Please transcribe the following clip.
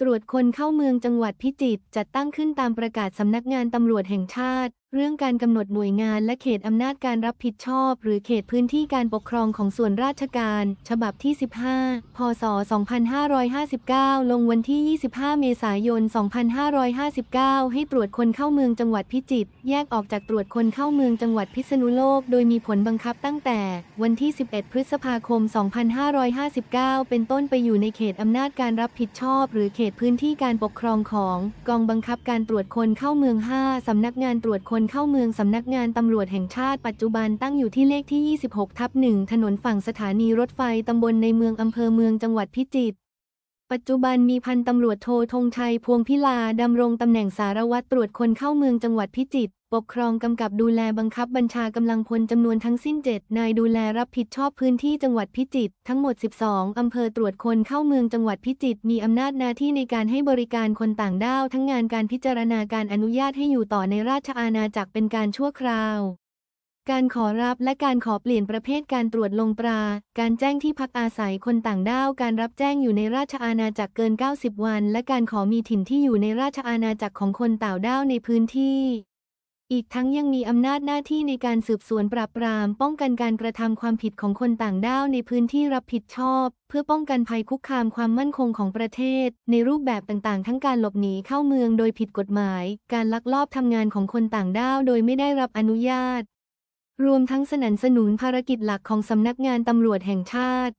ตรวจคนเข้าเมืองจังหวัดพิจิตรจัดตั้งขึ้นตามประกาศสำนักงานตำรวจแห่งชาติ เรื่องการกำหนดหน่วยงานและเขตอำนาจการรับผิดชอบ หรือเขตพื้นที่การปกครองของส่วนราชการ ฉบับที่ 15 พศ 2559 ลงวันที่ 25 เมษายน 2559 ให้ตรวจคนเข้าเมืองจังหวัดพิจิตร แยกออกจากตรวจคนเข้าเมืองจังหวัดพิษณุโลก โดยมีผลบังคับตั้งแต่วันที่ 11 พฤษภาคม 2559 เป็นต้นไปอยู่ในเขตอำนาจการรับผิดชอบ หรือเขตพื้นที่การปกครองของ กองบังคับการตรวจคนเข้าเมือง 5 สำนักงานตรวจคนเข้าเมืองสำนักงานตำรวจแห่งชาติปัจจุบันตั้งอยู่ที่เลขที่ 26 ทับ 1 ถนนฝั่งสถานีรถไฟตำบลในเมืองอำเภอเมืองจังหวัดพิจิตร ปัจจุบันมีพันตำรวจโทธงชัยพวงพิลาดำรงตำแหน่งสารวัตรตรวจคนเข้าเมืองจังหวัดพิจิตร ปกครองกำกับดูแลบังคับบัญชากำลังพลจำนวนทั้งสิ้น 7 นายดูแลรับผิดชอบพื้นที่จังหวัดพิจิตร ทั้งหมด 12 อำเภอตรวจคนเข้าเมืองจังหวัดพิจิตร มีอำนาจหน้าที่ในการให้บริการคนต่างด้าว ทั้งงานการพิจารณาการอนุญาตให้อยู่ต่อในราชอาณาจักรเป็นการชั่วคราว การขอรับและการขอเปลี่ยนประเภทการตรวจลงตรา การแจ้งที่พักอาศัยคนต่างด้าว การรับแจ้งอยู่ในราชอาณาจักรเกิน 90 วัน และการขอมีถิ่นที่อยู่ในราชอาณาจักรของคนต่างด้าวในพื้นที่ อีกทั้งยังมีอำนาจหน้าที่ในการสืบสวนปราบปราม ป้องกันการกระทำความผิดของคนต่างด้าวในพื้นที่รับผิดชอบ เพื่อป้องกันภัยคุกคามความมั่นคงของประเทศ ในรูปแบบต่างๆ ทั้งการหลบหนีเข้าเมืองโดยผิดกฎหมาย การลักลอบทำงานของคนต่างด้าวโดยไม่ได้รับอนุญาต รวมทั้งสนับสนุนภารกิจหลักของสำนักงานตำรวจแห่งชาติ